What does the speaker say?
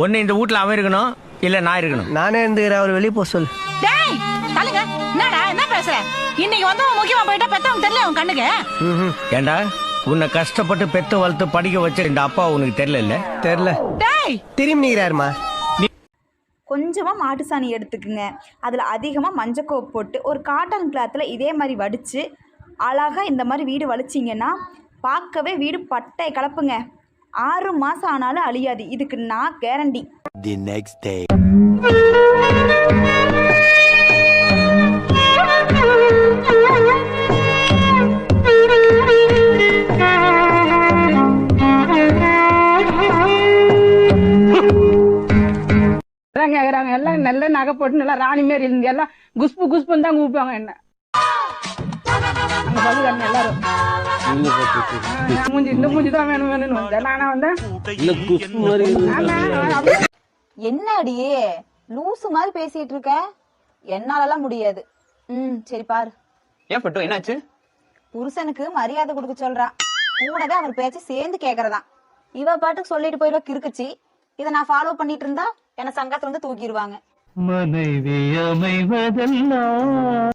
ஒண்ணு இந்த வீட்ல அவன் இருக்கணும் இல்ல நான் இருக்கணும். நானே இருந்துக்கிறேன் அவர் வெளியே போக சொல் டேய் தள்ளுங்க. என்னடா என்ன பேசுற? இன்னைக்கு வந்து அவன் முக்கியமா போயிட்டா பெத்தவங்க தெரியல உன் கண்ணுக்கு. ஏண்டா உன்னை கஷ்டப்பட்டு பெத்து வளர்த்து படிக்க வச்ச இந்த அப்பா உனக்கு தெரியல இல்ல? தெரில டேய்! திரும்பி நிற்கிறாருமா கொஞ்சமாக மாட்டு சாணி எடுத்துக்குங்க. அதில் அதிகமாக மஞ்சக்கோப்பு போட்டு ஒரு காட்டன் கிளாத்தில் இதே மாதிரி வடித்து அழகாக இந்த மாதிரி வீடு வலிச்சிங்கன்னா பார்க்கவே வீடு பட்டை கலப்புங்க. ஆறு மாதம் ஆனாலும் அழியாது. இதுக்கு நான் கேரண்டி The next day. அதான் கேக்குறாங்க எல்லாம் நல்ல நகை போட்டு நல்லா ராணி மாரி இருந்து எல்லாம் குஸ்பு குஸ்புன்னு தான் கூப்பிடுவாங்க என்ன. எல்லாரும். மூஞ்சி இந்த மூஞ்சி தான் வேணும் வேணும்னு வந்தேன் நானா வந்தேன் ஆமா, அப்படி- என்னடி? லூசு மாதிரி பேசிட்டு இருக்க? என்னாலலாம் முடியாது. ம் சரி பாரு. ஏன் பட்டு என்னாச்சு? புருஷனுக்கு மரியாதை கொடுக்க சொல்றா. கூடவே அவர் பேச்ச சேர்ந்து கேக்குறதா இவ பாட்டுக்கு சொல்லிட்டு போயிடுவா கிறுக்குச்சி. இதை நான் ஃபாலோ பண்ணிட்டு இருந்தா என்ன சங்கத்துல இருந்து தூக்கிடுவாங்க. மனைவி அமைவதெல்லாம்.